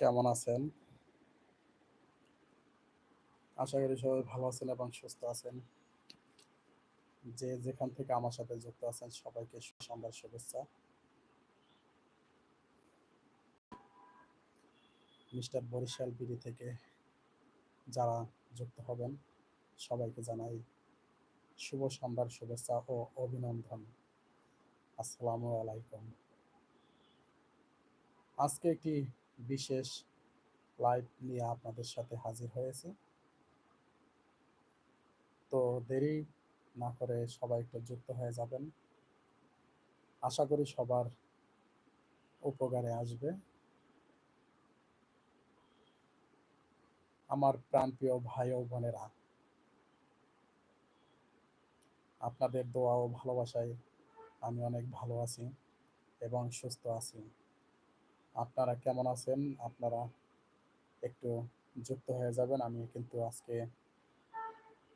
কেমন আছেন? আশা করি সবাই ভালো আছেন এবং সুস্থ আছেন। যে যেখান থেকে আমার সাথে যুক্ত আছেন, সবাইকে সুসন্ধ্যার শুভেচ্ছা। মিস্টার বরিশাল বিডি থেকে যারা যুক্ত হবেন, সবাইকে জানাই শুভ সন্ধ্যার শুভেচ্ছা ও অভিনন্দন। আসসালামু আলাইকুম। আজকে একটি বিশেষ লাইভ নিয়ে আপনাদের সাথে হাজির হয়েছি। তো দেরি না করে সবাই একটু যুক্ত হয়ে যাবেন। আশা করি সবার উপকারে আসবে। আমার প্রাণপ্রিয় ভাই ও বোনেরা, আপনাদের দোয়া ও ভালোবাসায় আমি অনেক ভালো আছি এবং সুস্থ আছি। আপনারা কেমন আছেন? আপনারা একটু যুক্ত হয়ে যাবেন। আমি কিন্তু আজকে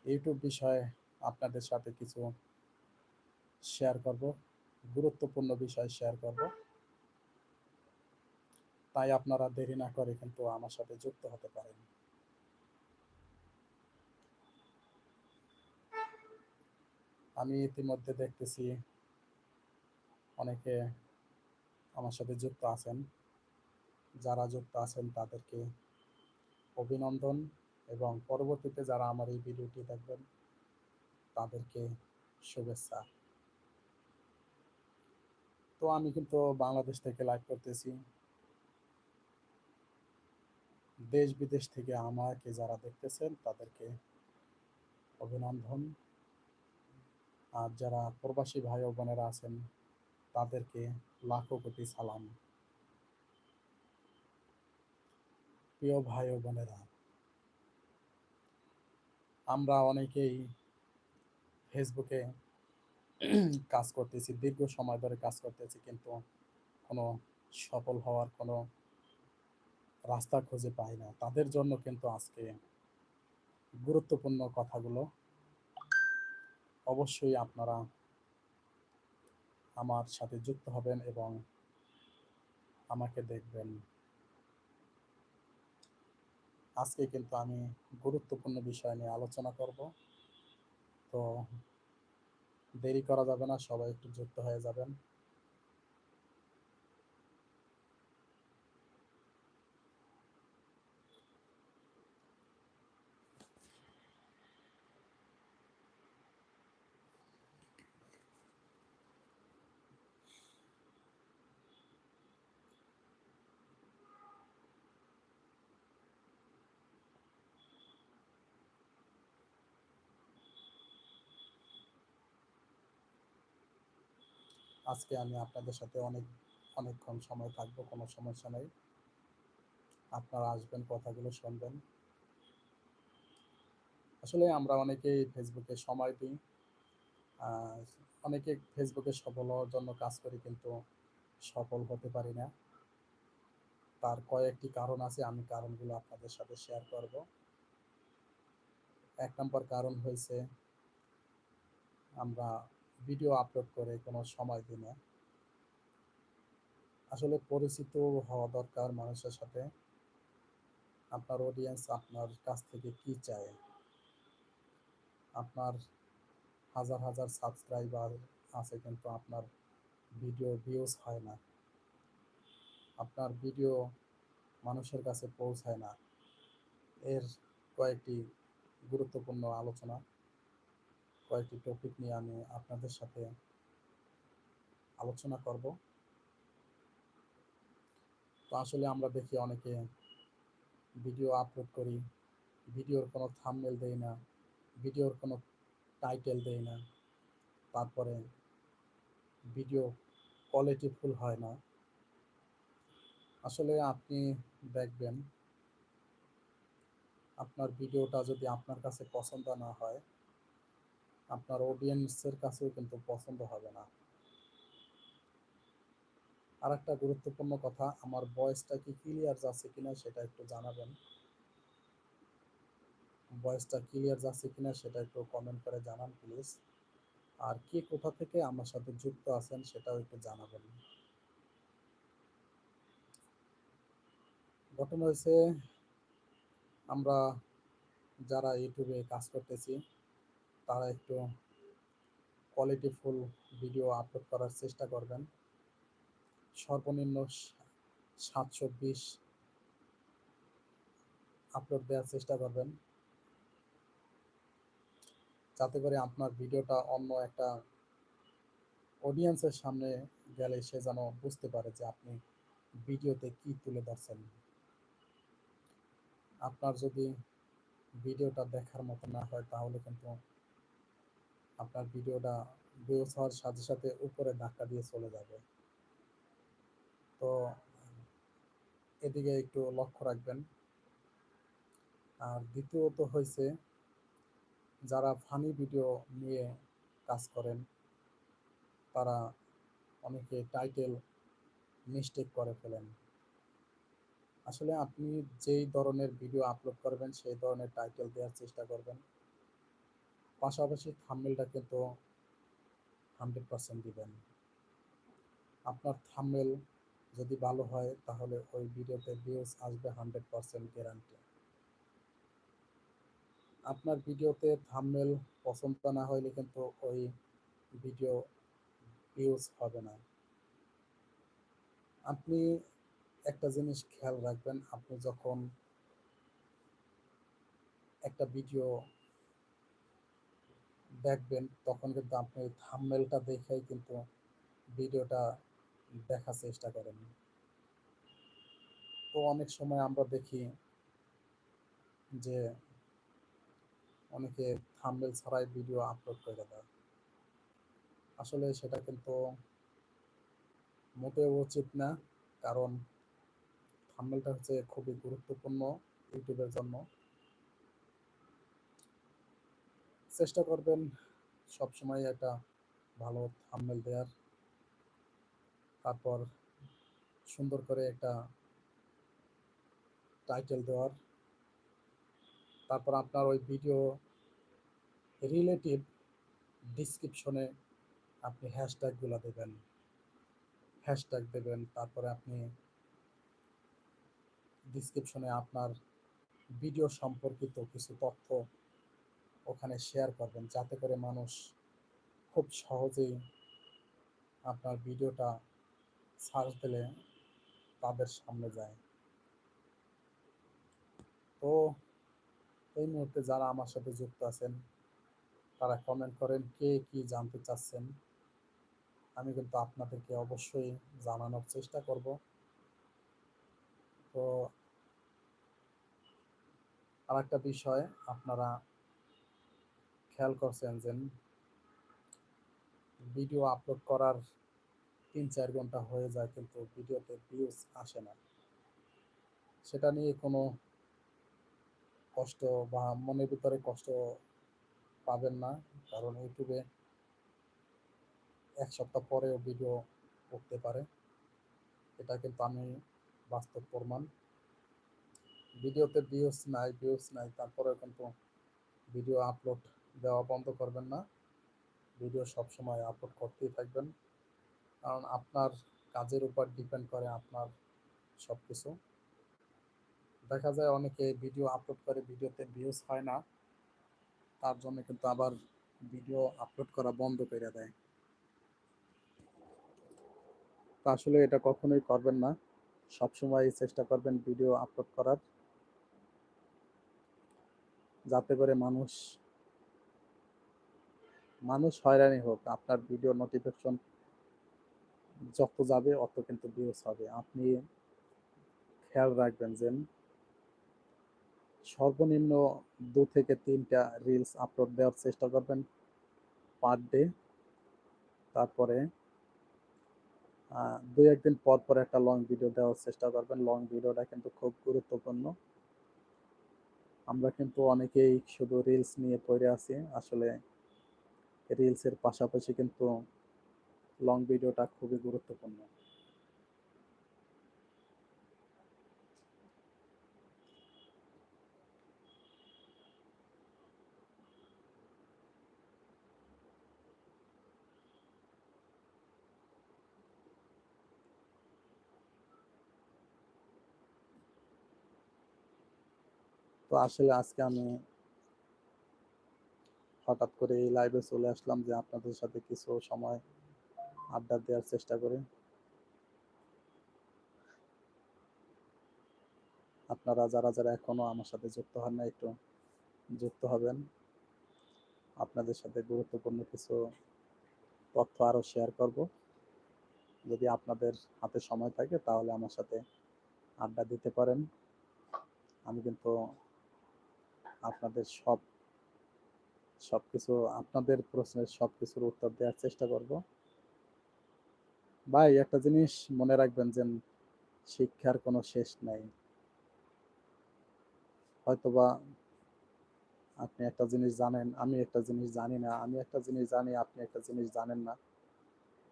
ইউটিউব বিষয়ে আপনাদের সাথে কিছু শেয়ার করব। গুরুত্বপূর্ণ বিষয় শেয়ার করব। তাই আপনারা দেরি না করে কিন্তু আমার সাথে যুক্ত হতে পারেন। আমি ইতিমধ্যে দেখতেছি অনেকে আমার সাথে যুক্ত আছেন। যারা যুক্ত আছেন তাদেরকে অভিনন্দন এবং পরবর্তীতে যারা আমার এই ভিডিওটি দেখবেন, তাদেরকে শুভেচ্ছা। তো আমি কিন্তু বাংলাদেশ থেকে লাইভ করতেছি। দেশ বিদেশ থেকে আমাকে যারা দেখতেছেন, তাদেরকে অভিনন্দন। আর যারা প্রবাসী ভাই বোনেরা আছেন, তাদেরকে লাখো কোটি সালাম। প্রিয় ভাই ও বোনেরা, আমরা অনেকেই ফেসবুকে কাজ করতেছি। দীর্ঘ সময় ধরে কাজ করতেছি, কিন্তু কোনো সফল হওয়ার কোনো রাস্তা খুঁজে পাই না। তাদের জন্য কিন্তু আজকে গুরুত্বপূর্ণ কথাগুলো অবশ্যই আপনারা আমার সাথে যুক্ত হবেন এবং আমাকে দেখবেন। আজকে কিন্তু আমি গুরুত্বপূর্ণ বিষয় নিয়ে আলোচনা করব। তো দেরি করা যাবে না। সবাই একটু যুক্ত হয়ে যাবেন। আজকে আমি আপনাদের সাথে অনেক অনেকক্ষণ সময় থাকব। কোনো সমস্যা নেই। আপনারা আসবেন, কথাগুলো শুনবেন। আসলে আমরা অনেকেই ফেসবুকে সময় দিই। অনেকে ফেসবুকে সফল হওয়ার জন্য কাজ করি কিন্তু সফল হতে পারি না। তার কয়েকটি কারণ আছে। আমি কারণগুলো আপনাদের সাথে শেয়ার করব। এক নম্বর কারণ হয়েছে আমরা ভিডিও আপলোড করে কোনো সময় দিই না। আসলে পরিচিত হওয়া দরকার মানুষের সাথে। আপনার অডিয়েন্স আপনার কাছ থেকে কি চায়? আপনার হাজার, হাজার সাবস্ক্রাইবার আছে কিন্তু আপনার ভিডিও ভিউজ হয় না। আপনার ভিডিও মানুষের কাছে পৌঁছায় না। এর কয়েকটি গুরুত্বপূর্ণ আলোচনা, কয়েকটি টপিক নিয়ে আমি আপনাদের সাথে আলোচনা করব। তো আসলে আমরা দেখি অনেকে ভিডিও আপলোড করি। ভিডিওর কোনো থাম্বনেল দেই না। ভিডিওর কোনো টাইটেল দেই না। তারপরে ভিডিও কোয়ালিটি ফুল হয় না। আসলে আপনি দেখবেন আপনার ভিডিওটা যদি আপনার কাছে পছন্দ না হয়, আপনার অডিয়েন্সের কাছেও কিন্তু পছন্দ হবে না। আরেকটা গুরুত্বপূর্ণ কথা, আমার ভয়েসটা কি ক্লিয়ার যাচ্ছে কিনা সেটা একটু জানাবেন। ভয়েসটা ক্লিয়ার যাচ্ছে কিনা সেটা একটু কমেন্ট করে জানান প্লিজ। আর কে কোথা থেকে আমার সাথে যুক্ত আছেন সেটাও একটু জানাবেন। ঘটনা হয়েছে আমরা যারা ইউটিউবে কাজ করতেছি তারা একটু কোয়ালিটিফুল ভিডিও আপলোড করার চেষ্টা করবেন। সর্বনিম্ন সাতশো বিশ আপলোড দেওয়ার চেষ্টা করবেন। যাতে করে আপনার ভিডিওটা অন্য একটা অডিয়েন্সের সামনে গেলে সে যেন বুঝতে পারে যে আপনি ভিডিওতে কি তুলে ধরছেন। আপনার যদি ভিডিওটা দেখার মতো না হয় তাহলে কিন্তু আপনার ভিডিওটা ভিউজ হওয়ার সাথে সাথে উপরে ধাক্কা দিয়ে চলে যাবে। তো, এদিকে একটু লক্ষ্য রাখবেন। আর দ্বিতীয়ত হয়েছে যারা ফানি ভিডিও নিয়ে কাজ করেন, তারা অনেকে টাইটেল মিস্টেক করে ফেলেন। আসলে আপনি যেই ধরনের ভিডিও আপলোড করবেন, সেই ধরনের টাইটেল দেওয়ার চেষ্টা করবেন। পাশাপাশি থাম্বেলটা কিন্তু হান্ড্রেড পার্সেন্ট দিবেন। আপনার থাম্বেল যদি ভালো হয়, তাহলে ওই ভিডিওতে ভিউজ আসবে হান্ড্রেড পার্সেন্ট গ্যারান্টি আপনার ভিডিওতে থাম্বেল পছন্দ না হলে কিন্তু ওই ভিডিও ভিউজ হবে না। আপনি একটা জিনিস খেয়াল রাখবেন, আপনি যখন একটা ভিডিও দেখবেন, তখন কিন্তু আপনি থাম্বেলটা দেখেই কিন্তু ভিডিওটা দেখার চেষ্টা করেন। তো অনেক সময় আমরা দেখি যে অনেকে থাম্বেল ছাড়াই ভিডিও আপলোড করে দেয়। আসলে সেটা কিন্তু মোটেও উচিত না, কারণ থাম্বেলটা হচ্ছে খুবই গুরুত্বপূর্ণ ইউটিউবের জন্য। চেষ্টা করবেন সবসময় একটা ভালো থাম্বেল দেওয়ার তারপর সুন্দর করে একটা টাইটেল দেওয়ার। তারপর আপনার ওই ভিডিও রিলেটিভ ডিসক্রিপশনে আপনি হ্যাশট্যাগুলো দেবেন। হ্যাশট্যাগ দেবেন, তারপরে আপনি ডিসক্রিপশনে আপনার ভিডিও সম্পর্কিত কিছু তথ্য ওখানে শেয়ার করবেন যাতে করে মানুষ খুব সহজেই আপনার ভিডিওটা সার্চ দিলে তাদের সামনে যায়। তো এই মুহূর্তে যারা আমার সাথে যুক্ত আছেন, তারা কমেন্ট করেন কে কি জানতে চাচ্ছেন। আমি কিন্তু আপনাদেরকে অবশ্যই জানানোর চেষ্টা করব। তো আর একটা বিষয়, আপনারা খেয়াল করছেন যে ভিডিও আপলোড করার তিন চার ঘণ্টা হয়ে যায় কিন্তু ভিডিওতে ভিউজ আসে না। সেটা নিয়ে কোনো কষ্ট বা মনের ভিতরে কষ্ট পাবেন না, কারণ ইউটিউবে এক সপ্তাহ পরেও ভিডিও করতে পারে। এটা কিন্তু আমি বাস্তব প্রমাণ। ভিডিওতে ভিউস নাই ভিউস নাই, তারপরেও কিন্তু ভিডিও আপলোড দেওয়া বন্ধ করবেন না। ভিডিও সবসময় আপলোড করতেই থাকবেন। কারণ আপনার কাজের উপর ডিপেন্ড করে আপনার সব কিছু দেখা যায় অনেকে ভিডিও আপলোড করে, ভিডিওতে ভিউজ হয় না। তার জন্য কিন্তু আবার ভিডিও আপলোড করা বন্ধ করে দেয়। তো আসলে এটা কখনোই করবেন না। সবসময় চেষ্টা করবেন ভিডিও আপলোড করার। যাতে করে মানুষ মানুষ হয়রানি হোক, আপনার ভিডিও নোটিফিকেশন যত যাবে অত কিন্তু ভিউজ হবে। আপনি খেয়াল রাখবেন যে সর্বনিম্ন দু থেকে তিনটা রিলস আপলোড দেওয়ার চেষ্টা করবেন পার ডে তারপরে দুই একদিন পর পর একটা লং ভিডিও দেওয়ার চেষ্টা করবেন। লং ভিডিওটা কিন্তু খুব গুরুত্বপূর্ণ। আমরা কিন্তু অনেকেই শুধু রিলস নিয়ে পড়ে আছি। আসলে রিলসের পাশাপাশি কিন্তু লং ভিডিওটা খুবই গুরুত্বপূর্ণ। তো আসলে আজকে আমি হঠাৎ করে এই লাইভে চলে আসলাম যে আপনাদের সাথে কিছু সময় আড্ডা দেওয়ার চেষ্টা করি। আপনারা যারা যারা এখনও আমার সাথে যুক্ত হন না একটু যুক্ত হবেন। আপনাদের সাথে গুরুত্বপূর্ণ কিছু তথ্য আরও শেয়ার করব। যদি আপনাদের হাতে সময় থাকে, তাহলে আমার সাথে আড্ডা দিতে পারেন। আমি কিন্তু আপনাদের সব সব কিছু আপনাদের প্রশ্নের সব কিছুর উত্তর দেওয়ার চেষ্টা করব। ভাই, একটা জিনিস মনে রাখবেন যে, শিক্ষার কোনো শেষ নাই। হয়তোবা আপনি একটা জিনিস জানেন, আমি একটা জিনিস জানি না, আমি একটা জিনিস জানি, আপনি একটা জিনিস জানেন না।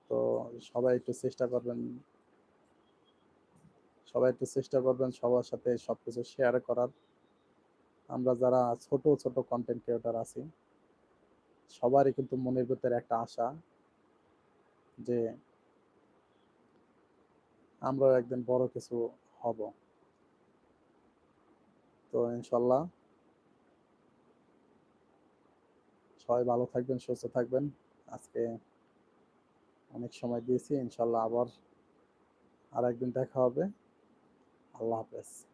তো সবাই একটু চেষ্টা করবেন, সবাই একটু চেষ্টা করবেন সবার সাথে সবকিছু শেয়ার করার। আমরা যারা ছোট ছোট কন্টেন্ট ক্রিয়েটর আছি সবারই কিন্তু মনের ভিতরে একটা আশা যে আমরাও একদিন বড় কিছু হব। তো ইনশাল্লাহ। সবাই ভালো থাকবেন, সুস্থ থাকবেন। আজকে অনেক সময় দিয়েছি, ইনশাল্লাহ আবার আর একদিন দেখা হবে। আল্লাহ হাফেজ।